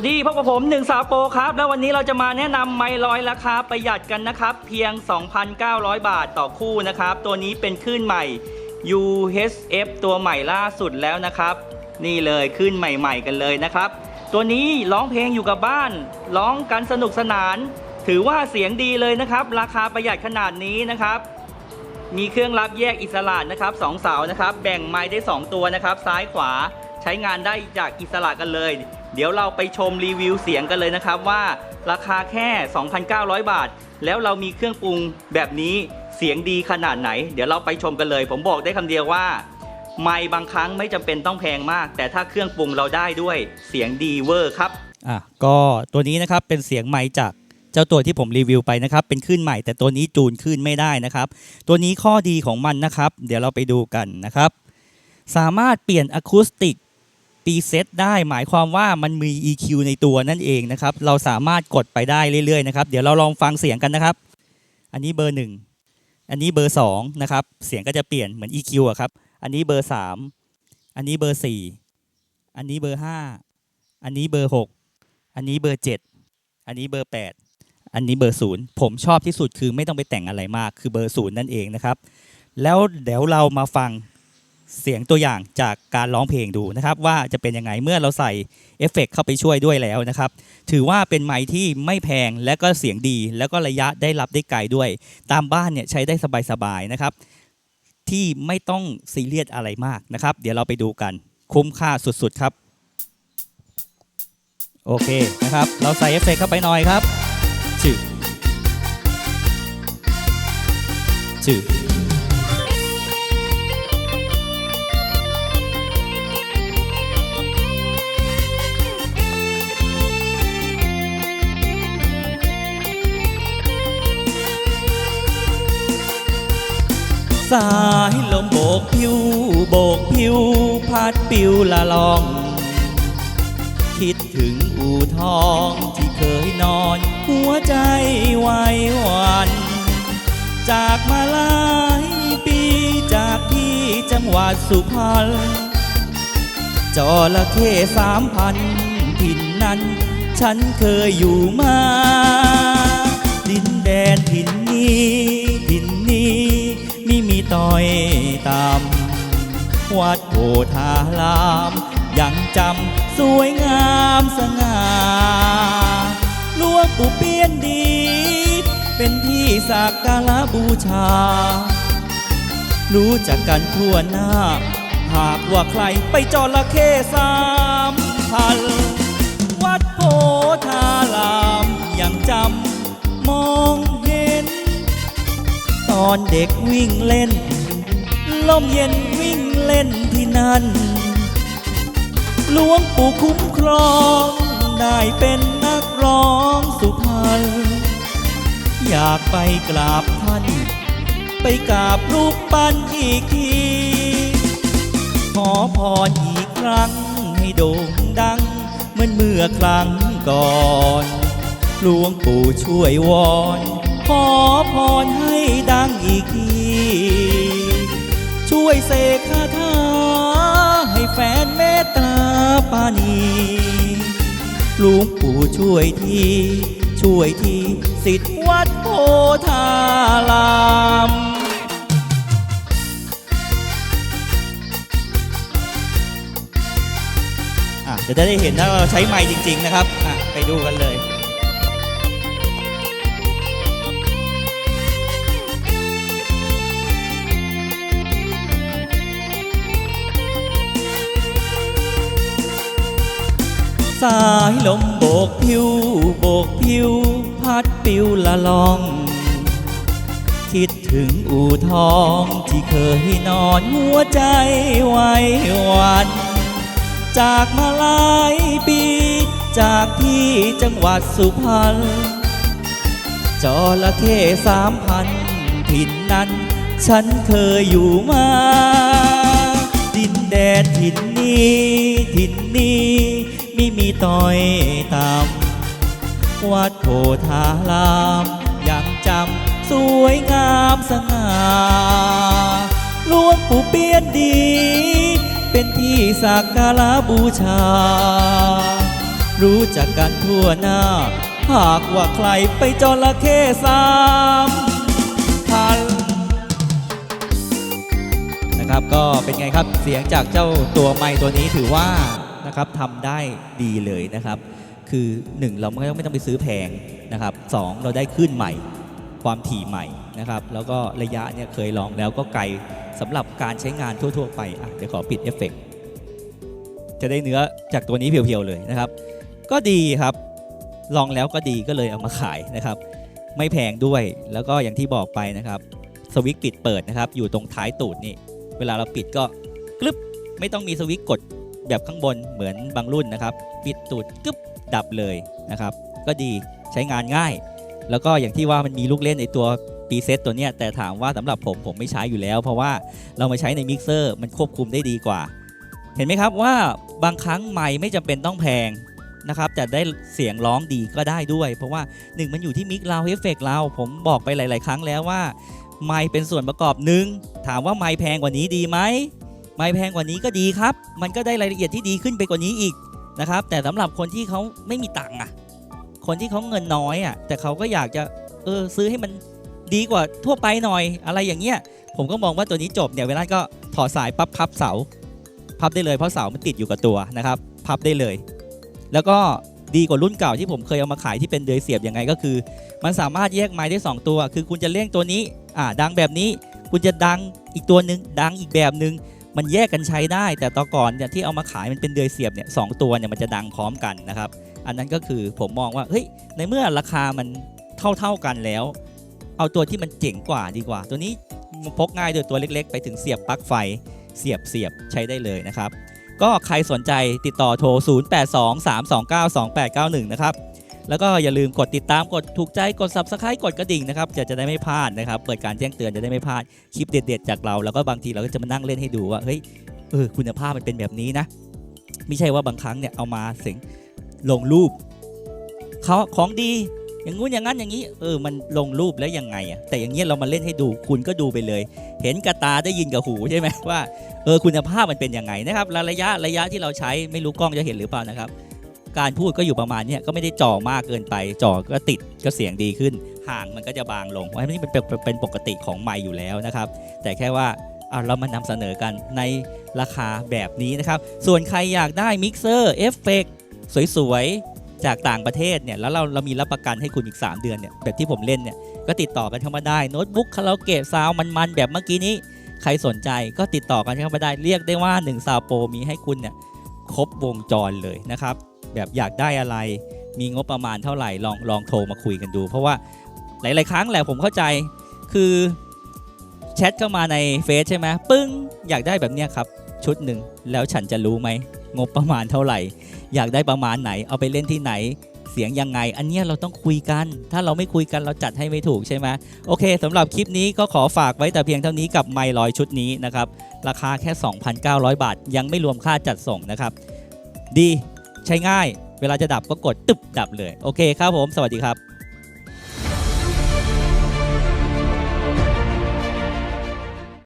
วัสดีพบกับผมหนึ่งสาวโปรครับ แล้ววันนี้เราจะมาแนะนำไม้ลอยราคาประหยัดกันนะครับ เพียง 2,900 บาทต่อคู่นะครับ ตัวนี้เป็นคลื่นใหม่ UHF ตัวใหม่ล่าสุดแล้วนะครับ นี่เลยคลื่นใหม่ ๆ กันเลยนะครับ ตัวนี้ร้องเพลงอยู่กับบ้าน ร้องกันสนุกสนาน ถือว่าเสียงดีเลยนะครับ ราคาประหยัดขนาดนี้นะครับ มีเครื่องรับแยกอิสระนะครับสองเสานะครับ แบ่งไม้ได้ 2 ตัวนะครับ ซ้ายขวาใช้งานได้จากอิสระกันเลย เดี๋ยวเราไปชมรีวิวเสียงกันเลยนะครับว่า ราคาแค่ 2,900 บาท แล้วเรามีเครื่องปรุงแบบนี้เสียงดีขนาดไหน เดี๋ยวเราไปชมกันเลย ผมบอกได้คำเดียวว่าไม้บางครั้งไม่จำเป็นต้องแพงมาก แต่ถ้าเครื่องปรุงเราได้ด้วยเสียงดีเวอร์ครับอะก็ตัวนี้นะครับเป็นเสียงไมค์จากเจ้าตัวที่ผมรีวิวไปนะครับ เป็นคลื่นใหม่แต่ตัวนี้จูนคลื่นไม่ได้นะครับ ตัวนี้ข้อดีของมันนะครับ เดี๋ยวเราไปดูกันนะครับ สามารถเปลี่ยนอะคูสติก ปีเซตได้หมายความว่ามันมี EQ ในตัวนั่นเองนะครับ เราสามารถกดไปได้เรื่อยๆนะครับ เดี๋ยวเราลองฟังเสียงกันนะครับ อันนี้เบอร์หนึ่งอันนี้เบอร์สองนะครับ เสียงก็จะเปลี่ยนเหมือน EQ อะครับ อันนี้เบอร์สามอันนี้เบอร์สี่อันนี้เบอร์ห้าอันนี้เบอร์หกอันนี้เบอร์เจ็ดอันนี้เบอร์ 8 อันนี้เบอร์ศูนย์ผมชอบที่สุดคือไม่ต้องไปแต่งอะไรมากคือเบอร์ศูนย์นั่นเองนะครับ แล้วเดี๋ยวเรามาฟัง เสียงตัวอย่างจากการร้องเพลงดูนะครับ ว่าจะเป็นยังไงเมื่อเราใส่เอฟเฟกต์เข้าไปช่วยด้วยแล้วนะครับ ถือว่าเป็นไมค์ที่ไม่แพงและก็เสียงดี แล้วก็ระยะได้รับได้ไกลด้วย ตามบ้านเนี่ยใช้ได้สบายๆนะครับ ที่ไม่ต้องซีเรียสอะไรมากนะครับ เดี๋ยวเราไปดูกัน คุ้มค่าสุดๆครับ โอเคนะครับ เราใส่เอฟเฟกต์เข้าไปหน่อยครับจืดจืด สายลมโบกผิวโบกผิวพัดปิวละลอง คิดถึงอู่ทองที่เคยนอน หัวใจไหวหวัน จากมาหลายปีจากที่จังหวัดสุพรรณจระเข้สามพันถิ่นนั้น ฉันเคยอยู่มา ดินแดนถิ่นนี้ วัดโพธาราม ยังจำสวยงามสง่าลวงปู่เปี้ยนดี เป็นที่สักการะบูชา รู้จักกันทั่วหน้า หากว่าใครไปจระเข้สามพันวัดโพธาราม ยังจำมองเห็น ตอนเด็กวิ่งเล่น ลมเย็นวิ่งเล่นที่นั่นหลวงปู่คุ้มครองได้เป็นนักร้องสุพรรณอยากไปกราบท่าน ไปกราบรูปปั้นอีกทีขอพรอีกครั้งให้โด่งดัง เหมือนเมื่อครั้งก่อนหลวงปู่ช่วยวอน ขอพรให้ดังอีกที วยเสกคาถาให้แฟนเมตตาปานีลวงปู่ช่วยทีช่วยทีสิทธิวัดโพธารามอะจะได้เห็นนะว่าเราใช้ไม้จริง ๆ นะครับอะไปดูกันเลย สายลมโบกผิวโบกผิว พัดปิวละลอง คิดถึงอู่ทองที่เคยนอนหัวใจไหวหวัน จากมาหลายปี จากที่จังหวัดสุพรรณจระเข้สามพันถิ่นนั้น ฉันเคยอยู่มาดินแดนถิ่นนี้ถิ่นนี้ ม่มีต่อยตำวัดโพธารามยังจำสวยงามสง่าหลวงปู่เปี้ยนดี เป็นที่สักการะบูชา รู้จักกันทั่วหน้า หากว่าใครไปจระเข้สามพันนะครับก็เป็นไงครับเสียงจากเจ้าตัวไม้ตัวนี้ถือว่า ครับทำได้ดีเลยนะครับ คือ 1 เราไม่ต้องไม่ต้องไปซื้อแพงนะครับสองเราได้ขึ้นใหม่ ความถี่ใหม่นะครับ แล้วก็ระยะเนี่ยเคยลองแล้วก็ไกลสำหรับการใช้งานทั่ว ๆ ไปอะเดี๋ยวขอปิดเอฟเฟกต์จะได้เนื้อจากตัวนี้เพียวๆเลยนะครับ ก็ดีครับ ลองแล้วก็ดีก็เลยเอามาขายนะครับ ไม่แพงด้วยแล้วก็อย่างที่บอกไปนะครับสวิตช์ปิดเปิดนะครับ อยู่ตรงท้ายตูดนี่ เวลาเราปิดก็กรึบไม่ต้องมีสวิตช์กด แบบข้างบนเหมือนบางรุ่นนะครับ ปิดตูดกึบดับเลยนะครับ ก็ดีใช้งานง่าย แล้วก็อย่างที่ว่ามันมีลูกเล่นในตัวปีเซตตัวเนี้ยแต่ถามว่าสำหรับผมผมไม่ใช้อยู่แล้ว เพราะว่าเรามาใช้ในมิกเซอร์มันควบคุมได้ดีกว่า เห็นไหมครับว่าบางครั้งไมค์ไม่จำเป็นต้องแพงนะครับแต่ได้เสียงร้องดีก็ได้ด้วย เพราะว่าหนึ่งมันอยู่ที่มิกเราเอฟเฟกเราผมบอกไปหลาย ๆ ครั้งแล้วว่าไมค์เป็นส่วนประกอบหนึ่งถามว่าไมค์แพงกว่านี้ดีไหม ไมค์แพงกว่านี้ก็ดีครับ มันก็ได้รายละเอียดที่ดีขึ้นไปกว่านี้อีกนะครับ แต่สำหรับคนที่เขาไม่มีตังค์อะ คนที่เขาเงินน้อยอะ แต่เขาก็อยากจะเออซื้อให้มันดีกว่าทั่วไปหน่อยอะไรอย่างเงี้ย ผมก็มองว่าตัวนี้จบเนี่ยเวลาก็ถอดสายปั๊บพับเสา พับได้เลยเพราะเสามันติดอยู่กับตัวนะครับ พับได้เลย แล้วก็ดีกว่ารุ่นเก่าที่ผมเคยเอามาขายที่เป็นเดยเสียบยังไงก็คือ มันสามารถแยกไม้ได้ 2 ตัว คือคุณจะเล่งตัวนี้อ่าดังแบบนี้ คุณจะดังอีกตัวหนึ่งดังอีกแบบหนึ่ง มันแยกกันใช้ได้ แต่ตอก่อนเนี่ยที่เอามาขายมันเป็นเดือยเสียบเนี่ยสองตัวเนี่ยมันจะดังพร้อมกันนะครับ อันนั้นก็คือผมมองว่าเฮ้ยในเมื่อราคามันเท่าๆกันแล้ว เอาตัวที่มันเจ๋งกว่าดีกว่า ตัวนี้พกง่ายโดยตัวเล็กๆ ไปถึงเสียบปลั๊กไฟเสียบเสียบใช้ได้เลยนะครับ ก็ใครสนใจติดต่อโทร 0823292891 นะครับ แล้วก็อย่าลืมกดติดตามกดถูกใจกด subscribe กดกระดิ่งนะครับจะจะได้ไม่พลาดนะครับเปิดการแจ้งเตือนจะได้ไม่พลาดคลิปเด็ด ๆ จากเรา แล้วก็บางทีเราก็จะมานั่งเล่นให้ดูว่าเฮ้ยเออคุณภาพมันเป็นแบบนี้นะ ไม่ใช่ว่าบางครั้งเนี่ยเอามาเสียงลงรูปเขาของดีอย่างงู้นอย่างนั้นอย่างนี้เออมันลงรูปแล้วยังไงอะแต่อย่างเงี้ยเรามาเล่นให้ดูคุณก็ดูไปเลย เห็นกับตาได้ยินกับหูใช่ไหมว่าเออคุณภาพมันเป็นยังไงนะครับระยะระยะที่เราใช้ไม่รู้กล้องจะเห็นหรือเปล่านะครับ การพูดก็อยู่ประมาณนี้ก็ไม่ได้จ่อมากเกินไปจ่อก็ติดก็เสียงดีขึ้น ห่างมันก็จะบางลงเพราะนี่เป็นเป็นเป็นปกติของไมค์อยู่แล้วนะครับ แต่แค่ว่าเอาเรามานำเสนอกันในราคาแบบนี้นะครับ ส่วนใครอยากได้มิกเซอร์เอฟเฟกสวยๆ จากต่างประเทศเนี่ยแล้วเราเรามีรับประกันให้คุณอีก 3 เดือนเนี่ยแบบที่ผมเล่นเนี่ยก็ติดต่อกันเข้ามาได้โน้ตบุ๊กคาราโอเกะซาวมันๆ แบบเมื่อกี้นี้ ใครสนใจก็ติดต่อกันเข้ามาได้เรียกได้ว่า1ซาวโปรมีให้คุณเนี่ยครบวงจรเลยนะครับ แบบอยากได้อะไร มีงบประมาณเท่าไหร่ลองลองโทรมาคุยกันดู เพราะว่าหลาย ๆ ครั้งแหละผมเข้าใจคือแชทเข้ามาในเฟซใช่ไหมปึ้งอยากได้แบบเนี้ยครับ ชุดหนึ่งแล้วฉันจะรู้ไหมงบประมาณเท่าไหร่ อยากได้ประมาณไหน เอาไปเล่นที่ไหนเสียงยังไง อันเนี้ยเราต้องคุยกัน ถ้าเราไม่คุยกันเราจัดให้ไม่ถูกใช่ไหมโอเคสำหรับคลิปนี้ก็ขอฝากไว้แต่เพียงเท่านี้กับไมลอยชุดนี้นะครับ ราคาแค่ 2,900 บาท ยังไม่รวมค่าจัดส่งนะครับ ดี ใช้ง่าย เวลาจะดับก็กดตึบดับเลย โอเคครับผม สวัสดีครับ